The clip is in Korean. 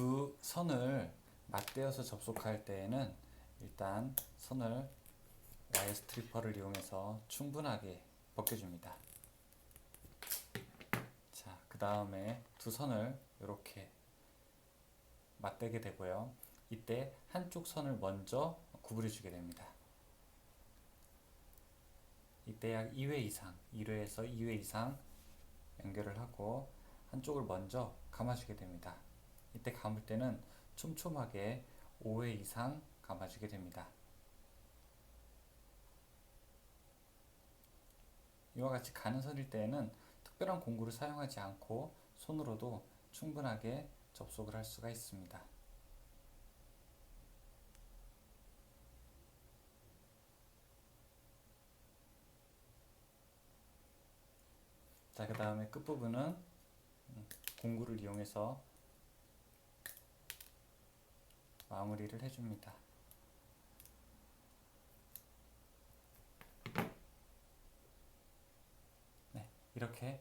두 선을 맞대어서 접속할 때에는 일단 선을 와이어 스트리퍼를 이용해서 충분하게 벗겨줍니다. 자, 그 다음에 두 선을 이렇게 맞대게 되고요. 이때 한쪽 선을 먼저 구부려 주게 됩니다. 이때 약 2회 이상, 1회에서 2회 이상 연결을 하고 한쪽을 먼저 감아주게 됩니다. 이때 감을 때는 촘촘하게 5회 이상 감아주게 됩니다. 이와 같이 가는 선일 때에는 특별한 공구를 사용하지 않고 손으로도 충분하게 접속을 할 수가 있습니다. 자, 그 다음에 끝부분은 음, 공구를 이용해서 마무리를 해줍니다. 네, 이렇게